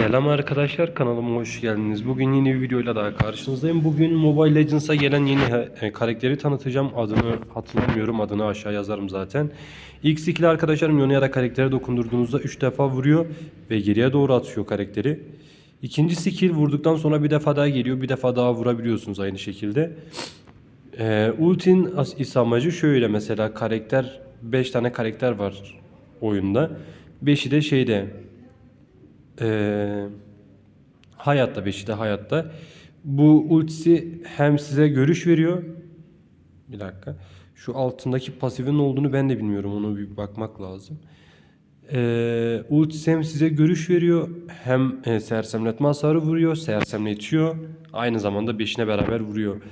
Selam arkadaşlar kanalıma hoş geldiniz. Bugün yeni bir videoyla daha karşınızdayım. Bugün Mobile Legends'a gelen yeni e, karakteri tanıtacağım. Adını hatırlamıyorum. Adını aşağı yazarım zaten. İlk skill'i arkadaşlarım Yonera karaktere dokundurduğunuzda 3 defa vuruyor ve geriye doğru atıyor karakteri. İkinci skill vurduktan sonra bir defa daha geliyor. Bir defa daha vurabiliyorsunuz aynı şekilde. Ee, ultin as- is amacı şöyle mesela karakter 5 tane karakter var oyunda. 5'i de şeyde ee, hayatta 5'i de hayatta. Bu ultisi hem size görüş veriyor. Bir dakika. Şu altındaki pasifin olduğunu ben de bilmiyorum. Onu bir bakmak lazım. Ee, ultisi hem size görüş veriyor hem e, sersemletme hasarı vuruyor, sersemletiyor. Aynı zamanda beşine beraber vuruyor.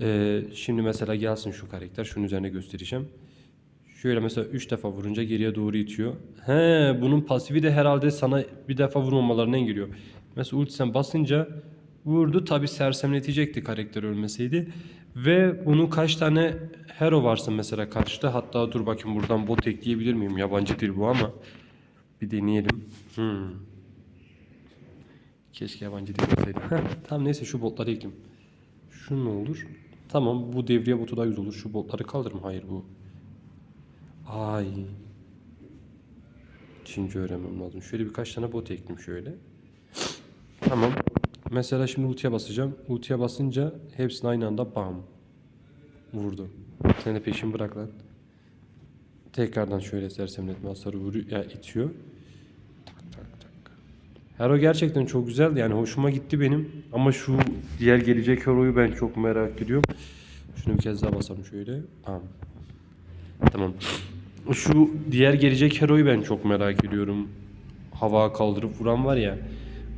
Ee, şimdi mesela gelsin şu karakter. Şunun üzerine göstereceğim. Şöyle mesela 3 defa vurunca geriye doğru itiyor. He, bunun pasifi de herhalde sana bir defa vurmamalarına engelliyor. Mesela ulti sen basınca vurdu tabi sersemletecekti karakter ölmeseydi. Ve bunun kaç tane hero varsa mesela karşıda. Hatta dur bakayım buradan bot ekleyebilir miyim? Yabancı dil bu ama. Bir deneyelim. Hmm. Keşke yabancı dil olsaydı. Tamam neyse şu botları ekleyeyim. Şu ne olur? Tamam bu devriye botu da güzel olur. Şu botları kaldırma. Hayır bu Ay. Çince öğrenmem lazım. Şöyle birkaç tane bot ekleyeyim şöyle. Tamam. Mesela şimdi ultiye basacağım. Ultiye basınca hepsini aynı anda bam. Vurdu. Sen de peşin bırak lan. Tekrardan şöyle sersemletme hasarı vuruyor. Ya itiyor. Tak tak tak. Hero gerçekten çok güzel. Yani hoşuma gitti benim. Ama şu diğer gelecek hero'yu ben çok merak ediyorum. Şunu bir kez daha basalım şöyle. Bam. Tamam. Şu diğer gelecek hero'yu ben çok merak ediyorum. Hava kaldırıp vuran var ya.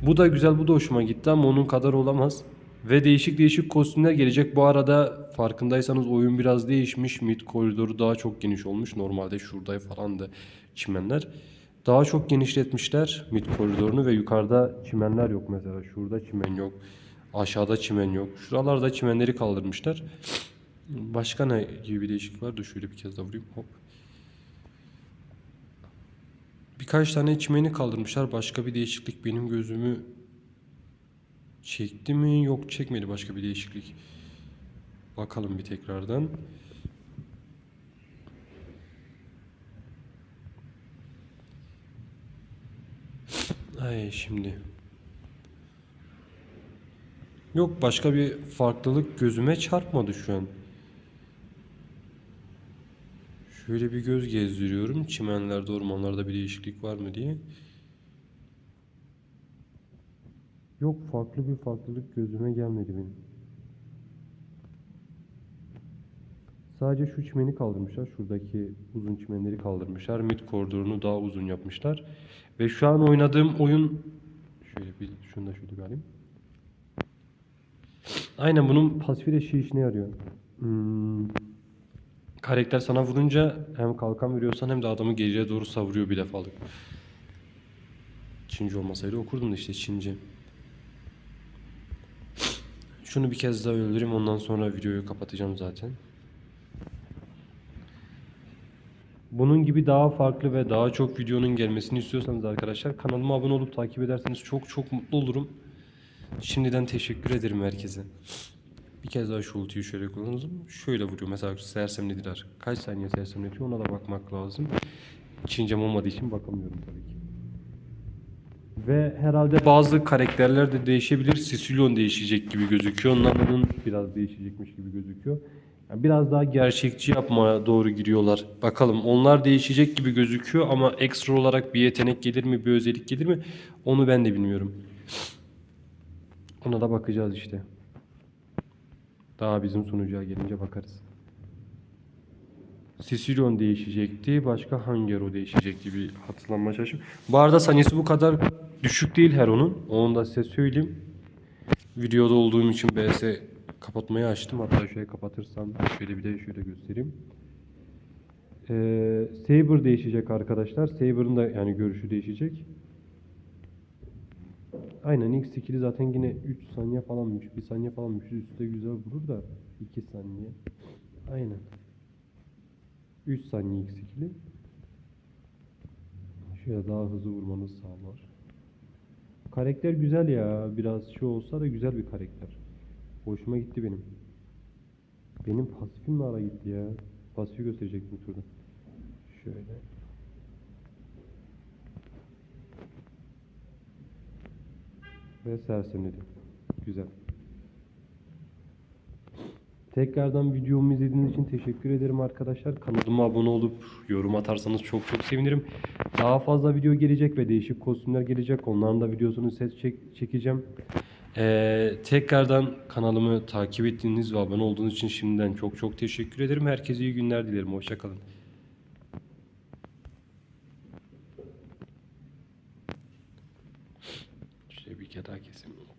Bu da güzel, bu da hoşuma gitti ama onun kadar olamaz. Ve değişik değişik kostümler gelecek. Bu arada farkındaysanız oyun biraz değişmiş. Mid koridoru daha çok geniş olmuş. Normalde şurada falan da çimenler. Daha çok genişletmişler mid koridorunu ve yukarıda çimenler yok mesela. Şurada çimen yok. Aşağıda çimen yok. Şuralarda çimenleri kaldırmışlar. Başka ne gibi bir değişiklik var? Dur şöyle bir kez daha vurayım. Hop. Birkaç tane çimeni kaldırmışlar. Başka bir değişiklik benim gözümü çekti mi? Yok çekmedi başka bir değişiklik. Bakalım bir tekrardan. Ay şimdi. Yok başka bir farklılık gözüme çarpmadı şu an. Şöyle bir göz gezdiriyorum. Çimenlerde, ormanlarda bir değişiklik var mı diye. Yok farklı bir farklılık gözüme gelmedi benim. Sadece şu çimeni kaldırmışlar. Şuradaki uzun çimenleri kaldırmışlar. Mid koridorunu daha uzun yapmışlar. Ve şu an oynadığım oyun şöyle bir şunu da şöyle bir alayım. Aynen bunun pasifi de şey işine yarıyor. Hmm, karakter sana vurunca hem kalkan veriyorsan hem de adamı geriye doğru savuruyor bir defalık. Çince olmasaydı okurdum da işte Çince. Şunu bir kez daha öldüreyim ondan sonra videoyu kapatacağım zaten. Bunun gibi daha farklı ve daha çok videonun gelmesini istiyorsanız arkadaşlar kanalıma abone olup takip ederseniz çok çok mutlu olurum. Şimdiden teşekkür ederim herkese. Bir kez daha şu ultiyi şöyle kullanalım. Şöyle vuruyor mesela sersemlediler. Kaç saniye sersemletiyor ona da bakmak lazım. Çincem olmadığı için bakamıyorum tabii ki. Ve herhalde bazı karakterler de değişebilir. Sicilion değişecek gibi gözüküyor. Nana'nın biraz değişecekmiş gibi gözüküyor. Yani biraz daha gerçekçi yapmaya doğru giriyorlar. Bakalım onlar değişecek gibi gözüküyor ama ekstra olarak bir yetenek gelir mi, bir özellik gelir mi? Onu ben de bilmiyorum. Ona da bakacağız işte. Daha bizim sunucuya gelince bakarız. Sicilion değişecekti. Başka hangi hero değişecekti bir hatırlanmaya çalışayım. Bu arada saniyesi bu kadar düşük değil Hero'nun. Onu da size söyleyeyim. Videoda olduğum için BS kapatmayı açtım. Hatta şöyle kapatırsam şöyle bir de şöyle göstereyim. Ee, Saber değişecek arkadaşlar. Saber'ın da yani görüşü değişecek. Aynen ilk skill'i zaten yine 3 saniye falanmış. 1 saniye falanmış. Üstte güzel vurur da 2 saniye. Aynen. 3 saniye ilk skill'i. Şöyle daha hızlı vurmanızı sağlar. Karakter güzel ya. Biraz şey olsa da güzel bir karakter. Hoşuma gitti benim. Benim pasifim ara gitti ya. Pasifi gösterecektim şurada. Şöyle. Ve sersemledim. Güzel. Tekrardan videomu izlediğiniz için teşekkür ederim arkadaşlar. Kanalıma abone olup yorum atarsanız çok çok sevinirim. Daha fazla video gelecek ve değişik kostümler gelecek. Onların da videosunu ses çek- çekeceğim. Ee, tekrardan kanalımı takip ettiğiniz ve abone olduğunuz için şimdiden çok çok teşekkür ederim. Herkese iyi günler dilerim. Hoşçakalın. ya daha kesin?